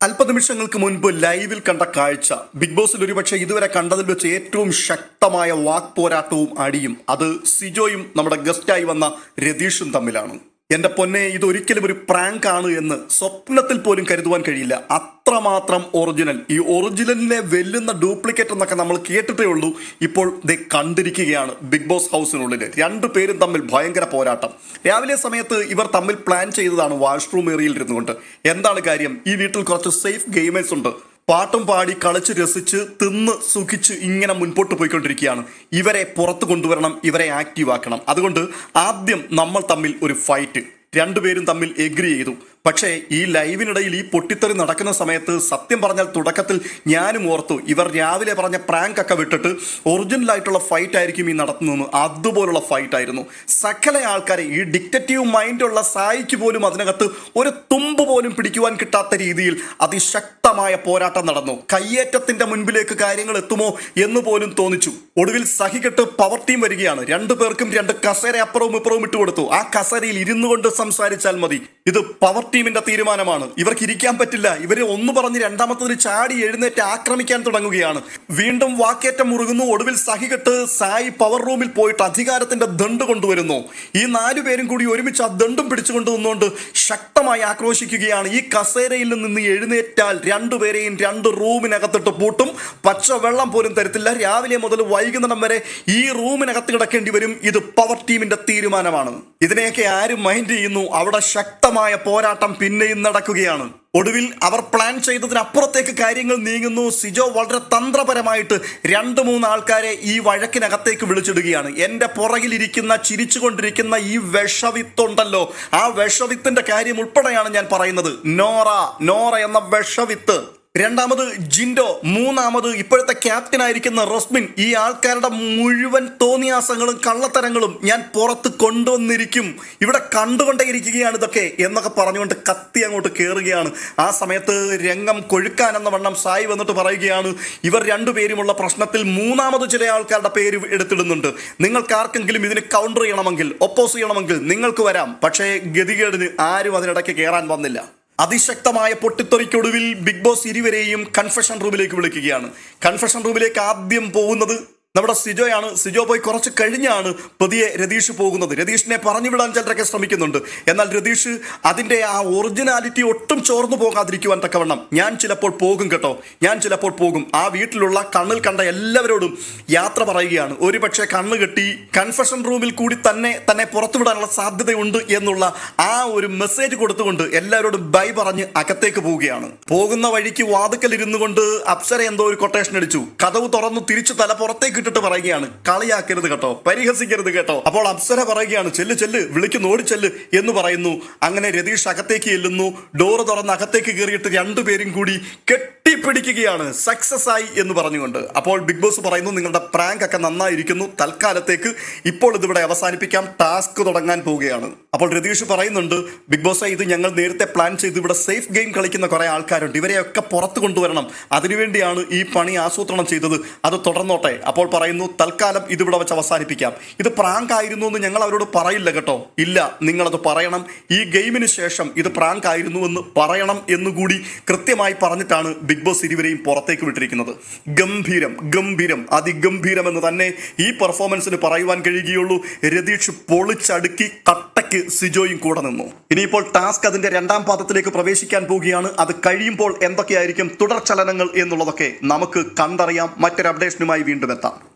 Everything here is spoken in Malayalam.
അല്പനിമിഷങ്ങൾക്ക് മുൻപ് ലൈവിൽ കണ്ട കാഴ്ച. ബിഗ് ബോസിൽ ഒരുപക്ഷെ ഇതുവരെ കണ്ടതിൽ വെച്ച് ഏറ്റവും ശക്തമായ വാക് പോരാട്ടവും അടിയും അത് സിജോയും നമ്മുടെ ഗസ്റ്റായി വന്ന രതീഷും തമ്മിലാണ്. എന്റെ പൊന്നെ ഇതൊരിക്കലും ഒരു പ്രാങ്ക് ആണ് എന്ന് സ്വപ്നത്തിൽ പോലും കരുതുവാൻ കഴിയില്ല. അത്രമാത്രം ഒറിജിനൽ ഈ ഒറിജിനലിനെ വെല്ലുന്ന ഡ്യൂപ്ലിക്കേറ്റ് എന്നൊക്കെ നമ്മൾ കേട്ടിട്ടേ ഉള്ളൂ. ഇപ്പോൾ ഇത് കണ്ടിരിക്കുകയാണ് ബിഗ് ബോസ് ഹൗസിനുള്ളിൽ രണ്ടു പേരും തമ്മിൽ ഭയങ്കര പോരാട്ടം. രാവിലെ സമയത്ത് ഇവർ തമ്മിൽ പ്ലാൻ ചെയ്തതാണ് വാഷ്റൂം ഏരിയയിൽ ഇരുന്നുകൊണ്ട്. എന്താണ് കാര്യം? ഈ വീട്ടിൽ കുറച്ച് സേഫ് ഗെയിമേഴ്സ് ഉണ്ട്. പാട്ടും പാടി കളിച്ച് രസിച്ച് തിന്ന് സുഖിച്ച് ഇങ്ങനെ മുൻപോട്ട് പോയിക്കൊണ്ടിരിക്കുകയാണ്. ഇവരെ പുറത്ത് കൊണ്ടുവരണം ഇവരെ ആക്റ്റീവ് ആക്കണം. അതുകൊണ്ട് ആദ്യം നമ്മൾ തമ്മിൽ ഒരു ഫൈറ്റ് രണ്ടുപേരും തമ്മിൽ എഗ്രി ചെയ്തു. പക്ഷേ ഈ ലൈവിനിടയിൽ ഈ പൊട്ടിത്തെറി നടക്കുന്ന സമയത്ത് സത്യം പറഞ്ഞാൽ തുടക്കത്തിൽ ഞാനും ഓർത്തു ഇവർ രാവിലെ പറഞ്ഞ പ്രാങ്ക് ഒക്കെ വിട്ടിട്ട് ഒറിജിനൽ ആയിട്ടുള്ള ഫൈറ്റ് ആയിരിക്കും ഈ നടത്തുന്നത് അതുപോലുള്ള ഫൈറ്റ് ആയിരുന്നു സകല ആൾക്കാരെ ഈ ഡിക്റ്ററ്റീവ് മൈൻഡുള്ള സായിക്ക് പോലും അതിനകത്ത് ഒരു തുമ്പ് പോലും പിടിക്കുവാൻ കിട്ടാത്ത രീതിയിൽ അതിശക്തമായ പോരാട്ടം നടന്നു. കയ്യേറ്റത്തിന്റെ മുൻപിലേക്ക് കാര്യങ്ങൾ എത്തുമോ എന്ന് പോലും തോന്നിച്ചു. ഒടുവിൽ സഹികെട്ട് പവർ ടീം വരികയാണ്. രണ്ടു പേർക്കും രണ്ട് കസേര അപ്പുറവും ഇപ്പുറവും ഇട്ടുകൊടുത്തു. ആ കസേരയിൽ ഇരുന്നു കൊണ്ട് സംസാരിച്ചാൽ മതി. ഇത് പവർ ടീമിന്റെ തീരുമാനമാണ്. ഇവർക്ക് ഇരിക്കാൻ പറ്റില്ല. ഇവർ ഒന്ന് പറഞ്ഞ് രണ്ടാമത്തതിന് ചാടി എഴുന്നേറ്റ് ആക്രമിക്കാൻ തുടങ്ങുകയാണ്. വീണ്ടും വാക്കേറ്റം മുറുകുന്നു. ഒടുവിൽ സഹികെട്ട് സായി പവർ റൂമിൽ പോയിട്ട് അധികാരത്തിന്റെ ദണ്ട് കൊണ്ടുവരുന്നു. ഈ നാലു പേരും കൂടി ഒരുമിച്ച് ആ ദണ്ടും പിടിച്ചുകൊണ്ട് നിന്നുകൊണ്ട് ശക്തമായി ആക്രോശിക്കുകയാണ്. ഈ കസേരയിൽ നിന്ന് എഴുന്നേറ്റാൽ രണ്ടുപേരെയും രണ്ട് റൂമിനകത്തിട്ട് പൂട്ടും. പച്ച വെള്ളം പോലും തരത്തില്ല. രാവിലെ മുതൽ വൈകുന്നേരം വരെ ഈ റൂമിനകത്ത് കിടക്കേണ്ടി വരും. ഇത് പവർ ടീമിന്റെ തീരുമാനമാണ്. ഇതിനെയൊക്കെ ആരും മൈൻഡ് ചെയ്യുന്നു. അവിടെ ശക്തമായ പോരാട്ടം പിന്നെയും നടക്കുകയാണ്. ഒടുവിൽ അവർ പ്ലാൻ ചെയ്തതിനപ്പുറത്തേക്ക് കാര്യങ്ങൾ നീങ്ങുന്നു. സിജോ വളരെ തന്ത്രപരമായിട്ട് രണ്ട് മൂന്ന് ആൾക്കാരെ ഈ വഴക്കിനകത്തേക്ക് വിളിച്ചിടുകയാണ്. എന്റെ പുറകിലിരിക്കുന്ന ചിരിച്ചുകൊണ്ടിരിക്കുന്ന ഈ വിഷവിത്തുണ്ടല്ലോ. ആ വിഷവിത്തിന്റെ കാര്യം ഉൾപ്പെടെയാണ് ഞാൻ പറയുന്നത്. നോറ നോറ എന്ന വിഷവിത്ത്. രണ്ടാമത് ജിൻഡോ മൂന്നാമത് ഇപ്പോഴത്തെ ക്യാപ്റ്റൻ ആയിരിക്കുന്ന റസ്മിൻ. ഈ ആൾക്കാരുടെ മുഴുവൻ തോന്നിയാസങ്ങളും കള്ളത്തരങ്ങളും ഞാൻ പുറത്ത് കൊണ്ടുവന്നിരിക്കും. ഇവിടെ കണ്ടുകൊണ്ടേയിരിക്കുകയാണ് ഇതൊക്കെ എന്നൊക്കെ പറഞ്ഞുകൊണ്ട് കത്തി അങ്ങോട്ട് കയറുകയാണ് ആ സമയത്ത് രംഗം കൊഴുക്കാൻ എന്ന വണ്ണം സായി വന്നിട്ട് പറയുകയാണ്. ഇവർ രണ്ടുപേരുമുള്ള പ്രശ്നത്തിൽ മൂന്നാമത് ചില ആൾക്കാരുടെ പേര് എടുത്തിടുന്നുണ്ട്. നിങ്ങൾക്ക് ആർക്കെങ്കിലും ഇതിന് കൗണ്ടർ ചെയ്യണമെങ്കിൽ ഒപ്പോസ് ചെയ്യണമെങ്കിൽ നിങ്ങൾക്ക് വരാം. പക്ഷേ ഗതികേടിന് ആരും അതിനിടയ്ക്ക് കയറാൻ വന്നില്ല. അതിശക്തമായ പൊട്ടിത്തെറിക്കൊടുവിൽ ബിഗ് ബോസ് ഇരുവരെയും കൺഫെഷൻ റൂമിലേക്ക് വിളിക്കുകയാണ്. കൺഫെഷൻ റൂമിലേക്ക് ആദ്യം പോകുന്നത് നമ്മുടെ സിജോയാണ്. സിജോ പോയി കുറച്ച് കഴിഞ്ഞാണ് പതിയെ രതീഷ് പോകുന്നത്. രതീഷിനെ പറഞ്ഞു വിടാൻ ചിലരൊക്കെ ശ്രമിക്കുന്നുണ്ട്. എന്നാൽ രതീഷ് അതിന്റെ ആ ഒറിജിനാലിറ്റി ഒട്ടും ചോർന്നു പോകാതിരിക്കുവാൻ തക്കവണ്ണം. ഞാൻ ചിലപ്പോൾ പോകും കേട്ടോ. ഞാൻ ചിലപ്പോൾ പോകും. ആ വീട്ടിലുള്ള കണ്ണിൽ കണ്ട എല്ലാവരോടും യാത്ര പറയുകയാണ്. ഒരുപക്ഷെ കണ്ണ് കെട്ടി കൺഫെഷൻ റൂമിൽ കൂടി തന്നെ തന്നെ പുറത്തുവിടാനുള്ള സാധ്യതയുണ്ട് എന്നുള്ള ആ ഒരു മെസ്സേജ് കൊടുത്തുകൊണ്ട് എല്ലാവരോടും ബൈ പറഞ്ഞ് അകത്തേക്ക് പോവുകയാണ്. പോകുന്ന വഴിക്ക് വാതുക്കൽ ഇരുന്നുകൊണ്ട് അപ്സര എന്തോ ഒരു കൊട്ടേഷൻ അടിച്ചു. കഥവ് തുറന്നു തിരിച്ചു തല പുറത്തേക്ക് ഇട്ടിട്ട് പറയുകയാണ് കളിയാക്കരുത് കേട്ടോ പരിഹസിക്കരുത് കേട്ടോ. അപ്പോൾ അപ്സര പറയുകയാണ് ചെല്ല് ചെല്ല് വിളിക്കുന്നു ഓടി ചെല്ല് എന്ന് പറയുന്നു. അങ്ങനെ രതീഷ് അകത്തേക്ക് ചെല്ലുന്നു. ഡോറ് തുറന്ന് അകത്തേക്ക് കയറിയിട്ട് രണ്ടുപേരും കൂടി കെട്ടിപ്പിടിക്കുകയാണ്. സക്സസ് ആയി എന്ന് പറഞ്ഞുകൊണ്ട്. അപ്പോൾ ബിഗ് ബോസ് പറയുന്നു നിങ്ങളുടെ പ്രാങ്ക് ഒക്കെ നന്നായിരിക്കുന്നു തൽക്കാലത്തേക്ക് ഇപ്പോൾ ഇതിവിടെ അവസാനിപ്പിക്കാം ടാസ്ക് തുടങ്ങാൻ പോവുകയാണ്. അപ്പോൾ രതീഷ് പറയുന്നുണ്ട് ബിഗ് ബോസ് ഇത് ഞങ്ങൾ നേരത്തെ പ്ലാൻ ചെയ്ത് ഇവിടെ സേഫ് ഗെയിം കളിക്കുന്ന കുറെ ആൾക്കാരുണ്ട്. ഇവരെയൊക്കെ പുറത്ത് കൊണ്ടുവരണം. അതിനുവേണ്ടിയാണ് ഈ പണി ആസൂത്രണം ചെയ്തത്. അത് തുടർന്നോട്ടെ. അപ്പോൾ പറയുന്നു തൽക്കാലം ഇതിവിടെ വെച്ച് അവസാനിപ്പിക്കാം. ഇത് പ്രാങ്ക് ആയിരുന്നു എന്ന് ഞങ്ങൾ അവരോട് പറയില്ല കേട്ടോ. ഇല്ല നിങ്ങളത് പറയണം. ഈ ഗെയിമിന് ശേഷം ഇത് പ്രാങ്ക് ആയിരുന്നു എന്ന് പറയണം എന്നുകൂടി കൃത്യമായി പറഞ്ഞിട്ടാണ് ബിഗ് ബോസ് ഇരുവരെയും പുറത്തേക്ക് വിട്ടിരിക്കുന്നത്. ഗംഭീരം ഗംഭീരം അതിഗംഭീരം എന്ന് തന്നെ ഈ പെർഫോമൻസിന് പറയുവാൻ കഴിയുകയുള്ളൂ. രതീഷ് പൊളിച്ചടുക്കി കട്ടയ്ക്ക് സിജോയും കൂടെ നിന്നു. ഇനിയിപ്പോൾ ടാസ്ക് അതിന്റെ രണ്ടാം പാദത്തിലേക്ക് പ്രവേശിക്കാൻ പോവുകയാണ്. അത് കഴിയുമ്പോൾ എന്തൊക്കെയായിരിക്കും തുടർ ചലനങ്ങൾ എന്നുള്ളതൊക്കെ നമുക്ക് കണ്ടറിയാം. മറ്റൊരു അപ്ഡേഷനുമായി വീണ്ടും എത്താം.